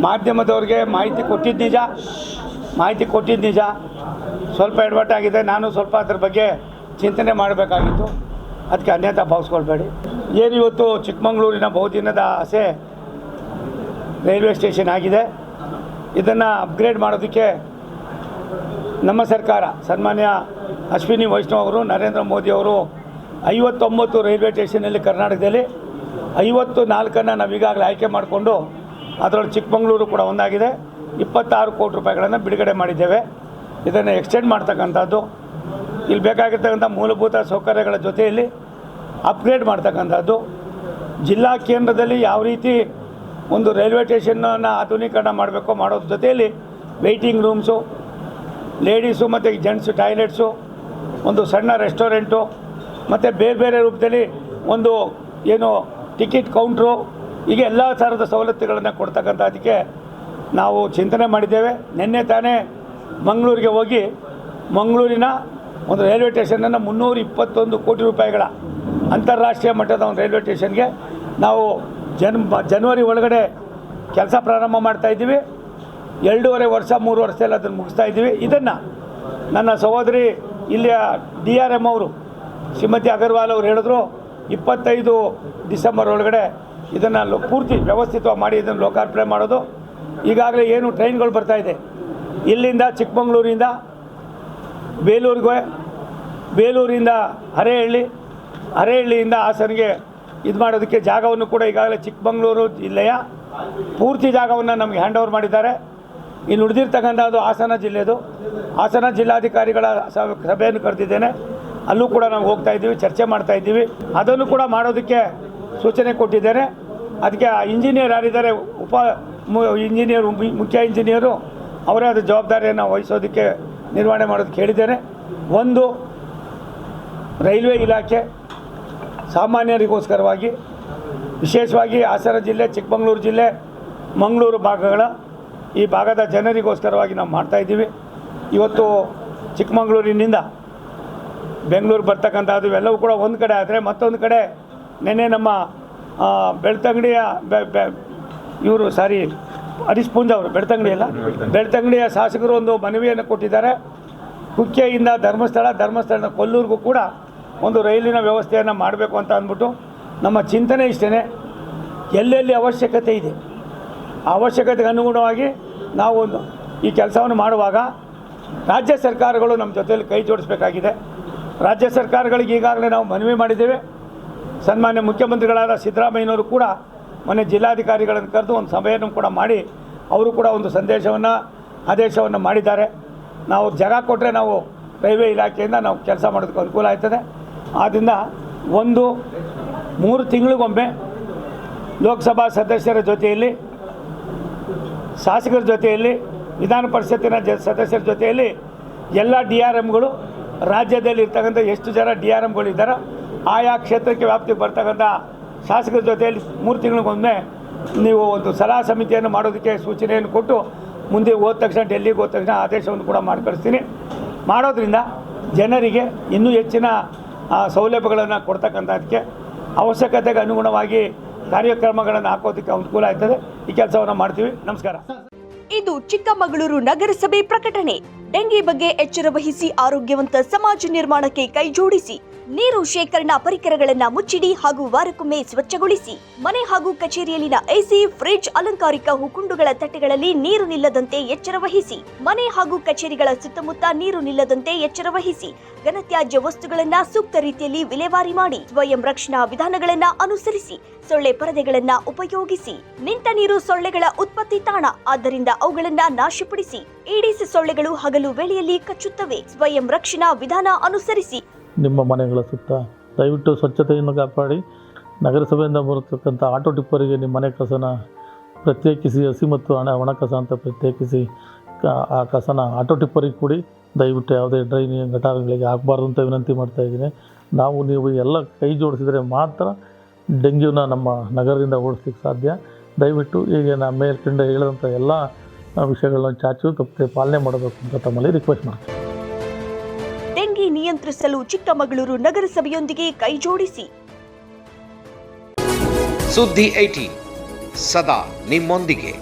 ಮಾಧ್ಯಮದವ್ರಿಗೆ ಮಾಹಿತಿ ಕೊಟ್ಟಿದ್ದು ನಿಜ. ಮಾಹಿತಿ ಕೊಟ್ಟಿದ್ದು ನಿಜ. ಸ್ವಲ್ಪ ಎಡವಟ್ಟಾಗಿದೆ ನಾನು ಸ್ವಲ್ಪ ಅದ್ರ ಬಗ್ಗೆ ಚಿಂತನೆ ಮಾಡಬೇಕಾಗಿತ್ತು. ಅದಕ್ಕೆ ಅನ್ಯತಾ ಭಾವಿಸ್ಕೊಳ್ಬೇಡಿ. ಏನು ಇವತ್ತು ಚಿಕ್ಕಮಗಳೂರಿನ ಬಹುದಿನದ ಆಸೆ ರೈಲ್ವೆ ಸ್ಟೇಷನ್ ಆಗಿದೆ. ಇದನ್ನು ಅಪ್ಗ್ರೇಡ್ ಮಾಡೋದಕ್ಕೆ ನಮ್ಮ ಸರ್ಕಾರ, ಸನ್ಮಾನ್ಯ ಅಶ್ವಿನಿ ವೈಷ್ಣವ್ ಅವರು, ನರೇಂದ್ರ ಮೋದಿ ಅವರು ಐವತ್ತೊಂಬತ್ತು ರೈಲ್ವೆ ಸ್ಟೇಷನಲ್ಲಿ ಕರ್ನಾಟಕದಲ್ಲಿ ಐವತ್ತು ನಾಲ್ಕನ್ನು ನಾವೀಗಾಗಲೇ ಆಯ್ಕೆ ಮಾಡಿಕೊಂಡು ಅದರೊಳಗೆ ಚಿಕ್ಕಮಗಳೂರು ಕೂಡ ಒಂದಾಗಿದೆ. ಇಪ್ಪತ್ತಾರು ಕೋಟಿ ರೂಪಾಯಿಗಳನ್ನು ಬಿಡುಗಡೆ ಮಾಡಿದ್ದೇವೆ. ಇದನ್ನು ಎಕ್ಸ್ಟೆಂಡ್ ಮಾಡ್ತಕ್ಕಂಥದ್ದು. ಇಲ್ಲಿ ಬೇಕಾಗಿರ್ತಕ್ಕಂಥ ಮೂಲಭೂತ ಸೌಕರ್ಯಗಳ ಜೊತೆಯಲ್ಲಿ ಅಪ್ಗ್ರೇಡ್ ಮಾಡ್ತಕ್ಕಂಥದ್ದು. ಜಿಲ್ಲಾ ಕೇಂದ್ರದಲ್ಲಿ ಯಾವ ರೀತಿ ಒಂದು ರೈಲ್ವೆ ಸ್ಟೇಷನ್ನ ಆಧುನೀಕರಣ ಮಾಡಬೇಕು ಮಾಡೋದ್ರ ಜೊತೆಯಲ್ಲಿ ವೆಯ್ಟಿಂಗ್ ರೂಮ್ಸು ಲೇಡೀಸು ಮತ್ತು ಜೆಂಟ್ಸು ಟಾಯ್ಲೆಟ್ಸು ಒಂದು ಸಣ್ಣ ರೆಸ್ಟೋರೆಂಟು ಮತ್ತು ಬೇರೆ ಬೇರೆ ರೂಪದಲ್ಲಿ ಒಂದು ಏನು ಟಿಕೆಟ್ ಕೌಂಟ್ರು ಹೀಗೆ ಎಲ್ಲ ಥರದ ಸವಲತ್ತುಗಳನ್ನು ಕೊಡ್ತಕ್ಕಂಥದ್ದಕ್ಕೆ ನಾವು ಚಿಂತನೆ ಮಾಡಿದ್ದೇವೆ. ನಿನ್ನೆ ತಾನೇ ಮಂಗಳೂರಿಗೆ ಹೋಗಿ ಮಂಗಳೂರಿನ ಒಂದು ರೈಲ್ವೆ ಸ್ಟೇಷನನ್ನು ಮುನ್ನೂರ ಇಪ್ಪತ್ತೊಂದು ಕೋಟಿ ರೂಪಾಯಿಗಳ ಅಂತಾರಾಷ್ಟ್ರೀಯ ಮಟ್ಟದ ಒಂದು ರೈಲ್ವೆ ಸ್ಟೇಷನ್ಗೆ ನಾವು ಜನ್ ಜನವರಿ ಒಳಗಡೆ ಕೆಲಸ ಪ್ರಾರಂಭ ಮಾಡ್ತಾ ಇದ್ದೀವಿ. ಎರಡೂವರೆ ವರ್ಷ, ಮೂರು ವರ್ಷದಲ್ಲಿ ಅದನ್ನು ಮುಗಿಸ್ತಾ ಇದ್ದೀವಿ. ಇದನ್ನು ನನ್ನ ಸಹೋದರಿ ಇಲ್ಲಿಯ ಡಿ ಆರ್ ಎಂ ಅವರು ಶ್ರೀಮತಿ ಅಗರ್ವಾಲ್ ಅವರು ಹೇಳಿದ್ರು, ಇಪ್ಪತ್ತೈದು ಡಿಸೆಂಬರ್ ಒಳಗಡೆ ಇದನ್ನು ಪೂರ್ತಿ ವ್ಯವಸ್ಥಿತವಾಗಿ ಮಾಡಿ ಇದನ್ನು ಲೋಕಾರ್ಪಣೆ ಮಾಡೋದು. ಈಗಾಗಲೇ ಏನು ಟ್ರೈನ್ಗಳು ಬರ್ತಾ ಇದೆ. ಇಲ್ಲಿಂದ ಚಿಕ್ಕಮಂಗ್ಳೂರಿಂದ ಬೇಲೂರಿಗೆ ಬೇಲೂರಿಂದ ಹರೇಹಳ್ಳಿ, ಹರೇಹಳ್ಳಿಯಿಂದ ಹಾಸನಿಗೆ ಇದು ಮಾಡೋದಕ್ಕೆ ಜಾಗವನ್ನು ಕೂಡ ಈಗಾಗಲೇ ಚಿಕ್ಕಮಂಗ್ಳೂರು ಜಿಲ್ಲೆಯ ಪೂರ್ತಿ ಜಾಗವನ್ನು ನಮಗೆ ಹ್ಯಾಂಡ್ ಓವರ್ ಮಾಡಿದ್ದಾರೆ. ಇನ್ನು ಉಳಿದಿರ್ತಕ್ಕಂಥದ್ದು ಹಾಸನ ಜಿಲ್ಲೆದು. ಹಾಸನ ಜಿಲ್ಲಾಧಿಕಾರಿಗಳ ಸಭೆಯನ್ನು ಕರೆದಿದ್ದೇನೆ. ಅಲ್ಲೂ ಕೂಡ ನಾವು ಹೋಗ್ತಾ ಇದ್ದೀವಿ, ಚರ್ಚೆ ಮಾಡ್ತಾ ಇದ್ದೀವಿ. ಅದನ್ನು ಕೂಡ ಮಾಡೋದಕ್ಕೆ ಸೂಚನೆ ಕೊಟ್ಟಿದ್ದೇನೆ. ಅದಕ್ಕೆ ಆ ಇಂಜಿನಿಯರ್ ಯಾರಿದ್ದಾರೆ, ಉಪ ಇಂಜಿನಿಯರ್ ಮುಖ್ಯ ಇಂಜಿನಿಯರು, ಅವರೇ ಅದು ಜವಾಬ್ದಾರಿಯನ್ನು ವಹಿಸೋದಕ್ಕೆ ನಿರ್ವಹಣೆ ಮಾಡೋದಕ್ಕೆ ಹೇಳಿದ್ದೇನೆ. ಒಂದು, ರೈಲ್ವೆ ಇಲಾಖೆ ಸಾಮಾನ್ಯರಿಗೋಸ್ಕರವಾಗಿ, ವಿಶೇಷವಾಗಿ ಹಾಸನ ಜಿಲ್ಲೆ, ಚಿಕ್ಕಮಗಳೂರು ಜಿಲ್ಲೆ, ಮಂಗಳೂರು ಭಾಗಗಳ ಈ ಭಾಗದ ಜನರಿಗೋಸ್ಕರವಾಗಿ ನಾವು ಮಾಡ್ತಾಯಿದ್ದೀವಿ ಇವತ್ತು ಚಿಕ್ಕಮಗಳೂರಿನಿಂದ ಬೆಂಗಳೂರು ಬರ್ತಕ್ಕಂಥದ್ದು ಇವೆಲ್ಲವೂ ಕೂಡ ಒಂದು ಕಡೆ ಆದರೆ ಮತ್ತೊಂದು ಕಡೆ ನೆನ್ನೆ ನಮ್ಮ ಬೆಳ್ತಂಗಡಿಯ ಇವರು, ಸಾರಿ, ಹರೀಶ್ ಪೂಂಜ್ ಅವರು ಬೆಳ್ತಂಗಡಿಯಲ್ಲ ಬೆಳ್ತಂಗಡಿಯ ಶಾಸಕರು ಒಂದು ಮನವಿಯನ್ನು ಕೊಟ್ಟಿದ್ದಾರೆ. ಕುಕ್ಕೆಯಿಂದ ಧರ್ಮಸ್ಥಳ ಧರ್ಮಸ್ಥಳದ ಕೊಲ್ಲೂರಿಗೂ ಕೂಡ ಒಂದು ರೈಲಿನ ವ್ಯವಸ್ಥೆಯನ್ನು ಮಾಡಬೇಕು ಅಂತ ಅಂದ್ಬಿಟ್ಟು ನಮ್ಮ ಚಿಂತನೆ ಇಷ್ಟೇ ಎಲ್ಲೆಲ್ಲಿ ಅವಶ್ಯಕತೆ ಇದೆ, ಅವಶ್ಯಕತೆಗೆ ಅನುಗುಣವಾಗಿ ನಾವು ಈ ಕೆಲಸವನ್ನು ಮಾಡುವಾಗ ರಾಜ್ಯ ಸರ್ಕಾರಗಳು ನಮ್ಮ ಜೊತೆಯಲ್ಲಿ ಕೈ ಜೋಡಿಸಬೇಕಾಗಿದೆ. ರಾಜ್ಯ ಸರ್ಕಾರಗಳಿಗೆ ಈಗಾಗಲೇ ನಾವು ಮನವಿ ಮಾಡಿದ್ದೇವೆ. ಸನ್ಮಾನ್ಯ ಮುಖ್ಯಮಂತ್ರಿಗಳಾದ ಸಿದ್ದರಾಮಯ್ಯನವರು ಕೂಡ ಮೊನ್ನೆ ಜಿಲ್ಲಾಧಿಕಾರಿಗಳನ್ನು ಕರೆದು ಒಂದು ಸಭೆಯನ್ನು ಕೂಡ ಮಾಡಿ ಅವರು ಕೂಡ ಒಂದು ಸಂದೇಶವನ್ನು, ಆದೇಶವನ್ನು ಮಾಡಿದ್ದಾರೆ. ನಾವು ಜಾಗ ಕೊಟ್ಟರೆ ನಾವು ರೈಲ್ವೆ ಇಲಾಖೆಯಿಂದ ನಾವು ಕೆಲಸ ಮಾಡೋದಕ್ಕೆ ಅನುಕೂಲ ಆಯ್ತದೆ ಆದ್ದರಿಂದ ಒಂದು, ಮೂರು ತಿಂಗಳಿಗೊಮ್ಮೆ ಲೋಕಸಭಾ ಸದಸ್ಯರ ಜೊತೆಯಲ್ಲಿ, ಶಾಸಕರ ಜೊತೆಯಲ್ಲಿ, ವಿಧಾನ ಪರಿಷತ್ತಿನ ಜ, ಸದಸ್ಯರ ಜೊತೆಯಲ್ಲಿ ಎಲ್ಲ ಡಿ ಆರ್ ಎಮ್ಗಳು ರಾಜ್ಯದಲ್ಲಿ ಇರ್ತಕ್ಕಂಥ ಎಷ್ಟು ಜನ ಡಿ ಆರ್ ಎಮ್ಗಳು ಇದ್ದಾರೋ ಆಯಾ ಕ್ಷೇತ್ರಕ್ಕೆ ವ್ಯಾಪ್ತಿಗೆ ಬರ್ತಕ್ಕಂಥ ಶಾಸಕರ ಜೊತೆಯಲ್ಲಿ ಮೂರು ತಿಂಗಳಿಗೊಮ್ಮೆ ನೀವು ಒಂದು ಸಲಹಾ ಸಮಿತಿಯನ್ನು ಮಾಡೋದಕ್ಕೆ ಸೂಚನೆಯನ್ನು ಕೊಟ್ಟು ಮುಂದೆ ಹೋದ ತಕ್ಷಣ, ಡೆಲ್ಲಿಗೆ ಹೋದ ತಕ್ಷಣ ಆದೇಶವನ್ನು ಕೂಡ ಮಾಡಿ ಕಳಿಸ್ತೀನಿ ಮಾಡೋದ್ರಿಂದ ಜನರಿಗೆ ಇನ್ನೂ ಹೆಚ್ಚಿನ ಸೌಲಭ್ಯಗಳನ್ನು ಕೊಡ್ತಕ್ಕಂಥದಕ್ಕೆ ಅವಶ್ಯಕತೆಗೆ ಅನುಗುಣವಾಗಿ ಕಾರ್ಯಕ್ರಮಗಳನ್ನು ಹಾಕೋದಕ್ಕೆ ಅನುಕೂಲ ಆಗ್ತದೆ. ಈ ಕೆಲಸವನ್ನು ಮಾಡ್ತೀವಿ. ನಮಸ್ಕಾರ. ಇದು ಚಿಕ್ಕಮಗಳೂರು ನಗರಸಭೆ ಪ್ರಕಟಣೆ. ಡೆಂಗಿ ಬಗ್ಗೆ ಎಚ್ಚರ ವಹಿಸಿ ಆರೋಗ್ಯವಂತ ಸಮಾಜ ನಿರ್ಮಾಣಕ್ಕೆ ಕೈಜೋಡಿಸಿ, ನೀರು ಶೇಖರಣಾ ಪರಿಕರಗಳನ್ನ ಮುಚ್ಚಿಡಿ ಹಾಗೂ ವಾರಕ್ಕೊಮ್ಮೆ ಸ್ವಚ್ಛಗೊಳಿಸಿ. ಮನೆ ಹಾಗೂ ಕಚೇರಿಯಲ್ಲಿನ ಎಸಿ, ಫ್ರಿಡ್ಜ್, ಅಲಂಕಾರಿಕ ಹುಕುಂಡುಗಳ ತಟ್ಟೆಗಳಲ್ಲಿ ನೀರು ನಿಲ್ಲದಂತೆ ಎಚ್ಚರ ವಹಿಸಿ. ಮನೆ ಹಾಗೂ ಕಚೇರಿಗಳ ಸುತ್ತಮುತ್ತ ನೀರು ನಿಲ್ಲದಂತೆ ಎಚ್ಚರ ವಹಿಸಿ. ಘನತ್ಯಾಜ್ಯ ವಸ್ತುಗಳನ್ನ ಸೂಕ್ತ ರೀತಿಯಲ್ಲಿ ವಿಲೇವಾರಿ ಮಾಡಿ. ಸ್ವಯಂ ರಕ್ಷಣಾ ವಿಧಾನಗಳನ್ನ ಅನುಸರಿಸಿ. ಸೊಳ್ಳೆ ಪರದೆಗಳನ್ನ ಉಪಯೋಗಿಸಿ. ನಿಂತ ನೀರು ಸೊಳ್ಳೆಗಳ ಉತ್ಪತ್ತಿ ತಾಣ. ಆದ್ದರಿಂದ ಅವುಗಳನ್ನ ನಾಶಪಡಿಸಿ. ಈಡಿಸ್ ಸೊಳ್ಳೆಗಳು ಹಗಲು ವೇಳೆಯಲ್ಲಿ ಕಚ್ಚುತ್ತವೆ. ಸ್ವಯಂ ರಕ್ಷಣಾ ವಿಧಾನ ಅನುಸರಿಸಿ. ನಿಮ್ಮ ಮನೆಗಳ ಸುತ್ತ ದಯವಿಟ್ಟು ಸ್ವಚ್ಛತೆಯನ್ನು ಕಾಪಾಡಿ. ನಗರಸಭೆಯಿಂದ ಬರತಕ್ಕಂಥ ಆಟೋ ಟಿಪ್ಪರಿಗೆ ನಿಮ್ಮ ಮನೆ ಕಸನ ಪ್ರತ್ಯೇಕಿಸಿ, ಹಸಿ ಮತ್ತು ಹಣ ಒಣ ಕಸ ಅಂತ ಪ್ರತ್ಯೇಕಿಸಿ ಆ ಕಸನ ಆಟೋ ಟಿಪ್ಪರಿಗೆ ಕೊಡಿ. ದಯವಿಟ್ಟು ಯಾವುದೇ ಡ್ರೈನ್ ಗಟಾರಗಳಿಗೆ ಹಾಕಬಾರ್ದು ಅಂತ ವಿನಂತಿ ಮಾಡ್ತಾ ಇದ್ದೀನಿ. ನಾವು ನೀವು ಎಲ್ಲ ಕೈ ಜೋಡಿಸಿದರೆ ಮಾತ್ರ ಡೆಂಗ್ಯೂನ ನಮ್ಮ ನಗರದಿಂದ ಓಡಿಸ್ಲಿಕ್ಕೆ ಸಾಧ್ಯ. ದಯವಿಟ್ಟು ಈಗ ನಾ ಮೇಲ್ಕಂಡ ಹೇಳಿದಂಥ ಎಲ್ಲ ವಿಷಯಗಳನ್ನ ಚಾಚು ತಪ್ಪದೆ ಪಾಲನೆ ಮಾಡಬೇಕು ಅಂತ ತಮ್ಮಲ್ಲಿ ರಿಕ್ವೆಸ್ಟ್ ಮಾಡ್ತೀನಿ. ಡೆಂಗಿ ನಿಯಂತ್ರಿಸಲು ಚಿಕ್ಕಮಗಳೂರು ನಗರಸಭೆಯೊಂದಿಗೆ ಕೈಜೋಡಿಸಿ ಸುದ್ದಿ ಐಟಿ ಸದಾ ನಿಮ್ಮೊಂದಿಗೆ.